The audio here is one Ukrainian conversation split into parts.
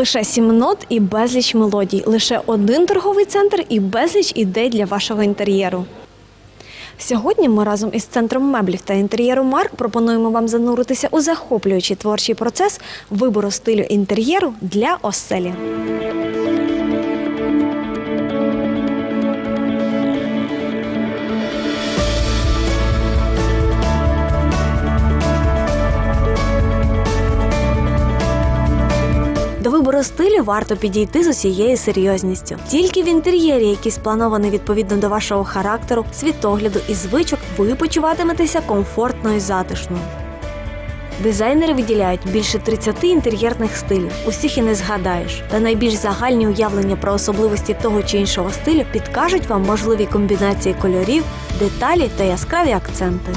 Лише сім нот і безліч мелодій, лише один торговий центр і безліч ідей для вашого інтер'єру. Сьогодні ми разом із центром меблів та інтер'єру Марк пропонуємо вам зануритися у захоплюючий творчий процес вибору стилю інтер'єру для оселі. До стилю варто підійти з усією серйозністю. Тільки в інтер'єрі, який спланований відповідно до вашого характеру, світогляду і звичок, ви почуватиметеся комфортно і затишно. Дизайнери виділяють більше 30 інтер'єрних стилів. Усіх і не згадаєш. Та найбільш загальні уявлення про особливості того чи іншого стилю підкажуть вам можливі комбінації кольорів, деталі та яскраві акценти.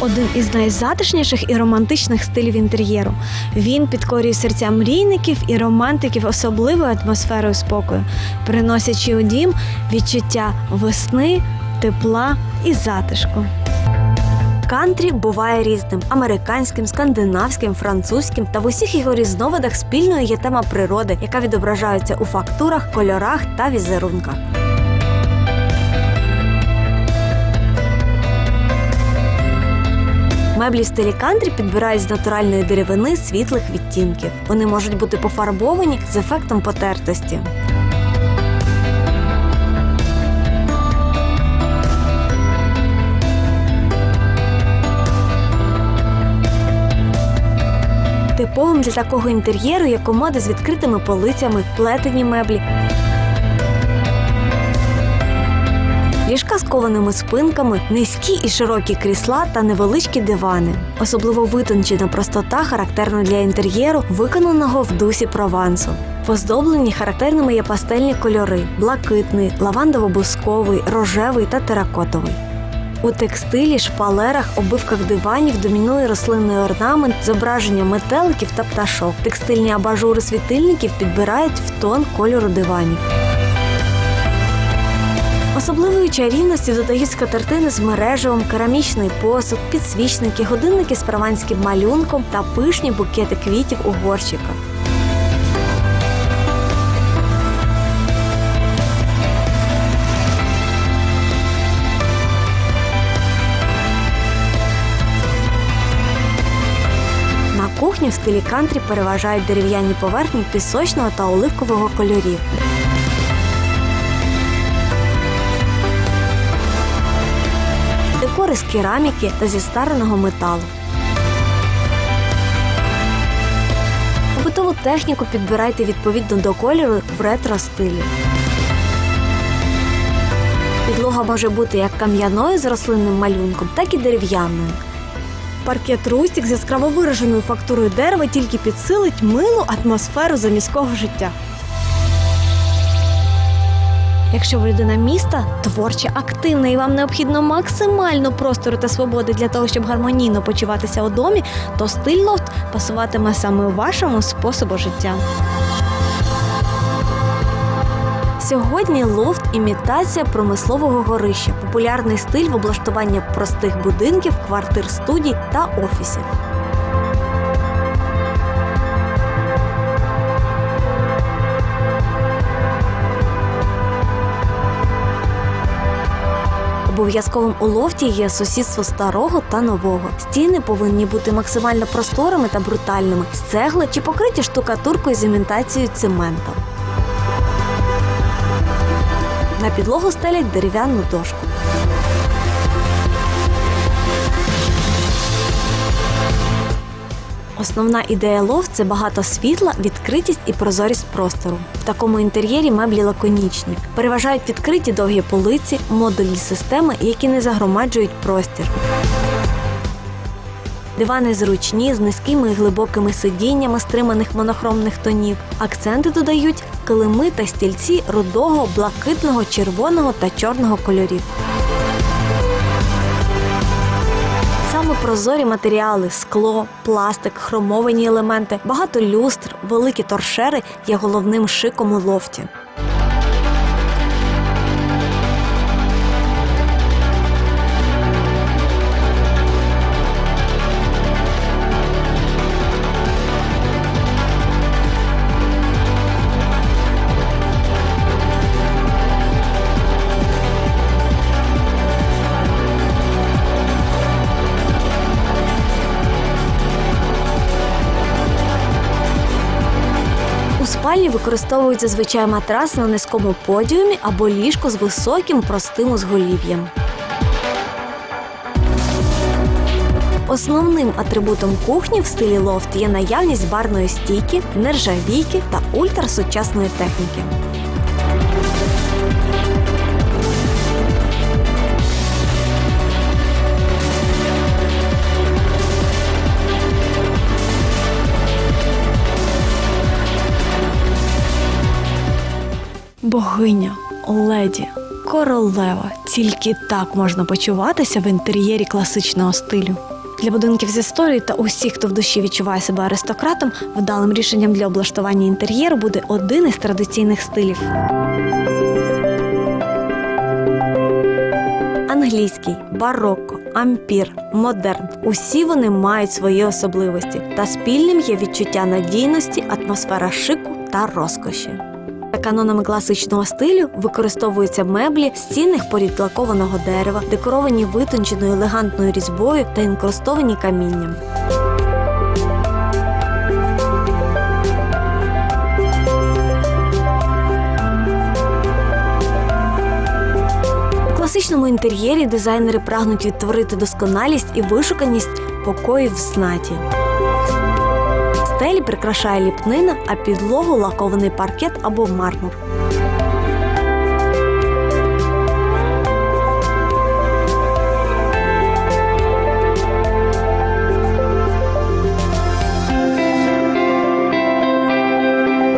Один із найзатишніших і романтичних стилів інтер'єру. Він підкорює серця мрійників і романтиків особливою атмосферою спокою, приносячи у дім відчуття весни, тепла і затишку. Кантрі буває різним: американським, скандинавським, французьким та в усіх його різновидах спільною є тема природи, яка відображається у фактурах, кольорах та візерунках. Меблі стилі кантрі підбирають з натуральної деревини світлих відтінків. Вони можуть бути пофарбовані з ефектом потертості. Типовим для такого інтер'єру є комоди з відкритими полицями, плетені меблі, ліжка з кованими спинками, низькі і широкі крісла та невеличкі дивани. Особливо витончена простота характерна для інтер'єру, виконаного в дусі Провансу. В оздобленні характерними є пастельні кольори: блакитний, лавандово-бусковий, рожевий та теракотовий. У текстилі, шпалерах, обивках диванів домінує рослинний орнамент, зображення метеликів та пташок. Текстильні абажури світильників підбирають в тон кольору диванів. Особливої чарівності додають скатертини з мережевим, керамічний посуд, підсвічники, годинники з прованським малюнком та пишні букети квітів у горщиках. На кухні в стилі кантрі переважають дерев'яні поверхні пісочного та оливкового кольорів. Декори з кераміки та зі стареного металу. Побутову техніку підбирайте відповідно до кольору в ретро стилі. Підлога може бути як кам'яною з рослинним малюнком, так і дерев'яною. Паркет Рустік з яскраво вираженою фактурою дерева тільки підсилить милу атмосферу заміського життя. Якщо ви людина міста, творча, активна і вам необхідно максимально простору та свободи для того, щоб гармонійно почуватися у домі, то стиль лофт пасуватиме саме вашому способу життя. Сьогодні лофт імітація промислового горища, популярний стиль в облаштуванні простих будинків, квартир, студій та офісів. Обов'язковим у лофті є сусідство старого та нового. Стіни повинні бути максимально просторими та брутальними, з цегли чи покриті штукатуркою з імітацією цементу. На підлогу стелять дерев'яну дошку. Основна ідея лофт – це багато світла, відкритість і прозорість простору. В такому інтер'єрі меблі лаконічні. Переважають відкриті довгі полиці, модульні системи, які не загромаджують простір. Дивани зручні з низькими і глибокими сидіннями стриманих монохромних тонів. Акценти додають килими та стільці рудого, блакитного, червоного та чорного кольорів. Прозорі матеріали, скло, пластик, хромовані елементи, багато люстр, великі торшери є головним шиком у лофті. Спальні використовують зазвичай матрас на низькому подіумі або ліжко з високим простим узголів'ям. Основним атрибутом кухні в стилі лофт є наявність барної стійки, нержавійки та ультрасучасної техніки. Богиня, леді, королева. Тільки так можна почуватися в інтер'єрі класичного стилю. Для будинків з історією та усіх, хто в душі відчуває себе аристократом, вдалим рішенням для облаштування інтер'єру буде один із традиційних стилів. Англійський, барокко, ампір, модерн усі вони мають свої особливості, та спільним є відчуття надійності, атмосфера шику та розкоші. За канонами класичного стилю використовуються меблі з цінних порід лакованого дерева, декоровані витонченою елегантною різьбою та інкрустовані камінням. У класичному інтер'єрі дизайнери прагнуть відтворити досконалість і вишуканість покоїв в знаті. Стелі прикрашає ліпнина, а підлогу лакований паркет або мармур.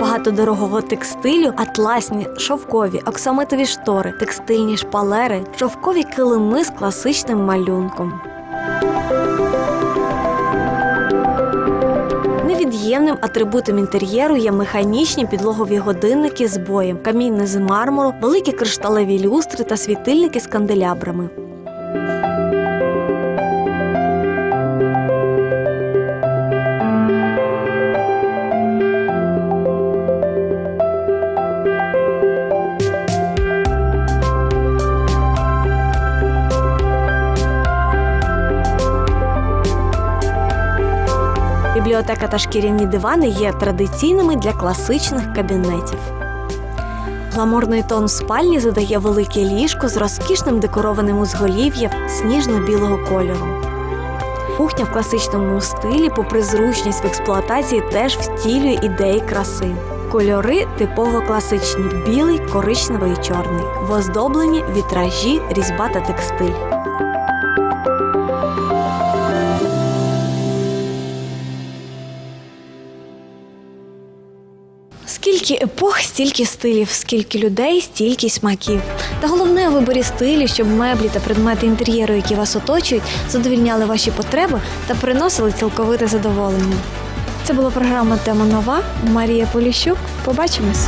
Багато дорогого текстилю, атласні, шовкові, оксамитові штори, текстильні шпалери, шовкові килими з класичним малюнком. Невід'ємним атрибутом інтер'єру є механічні підлогові годинники з боєм, камінни з мармуру, великі кришталеві люстри та світильники з канделябрами. Бібліотека та шкіряні дивани є традиційними для класичних кабінетів. Гламурний тон в спальні задає велике ліжко з розкішним декорованим узголів'ям сніжно-білого кольору. Кухня в класичному стилі, попри зручність в експлуатації, теж втілює ідеї краси. Кольори типово класичні: білий, коричневий і чорний, в оздобленні вітражі, різьба та текстиль. Скільки епох, стільки стилів, скільки людей, стільки смаків. Та головне у виборі стилю, щоб меблі та предмети інтер'єру, які вас оточують, задовільняли ваші потреби та приносили цілковите задоволення. Це була програма Тема нова. Марія Поліщук. Побачимось.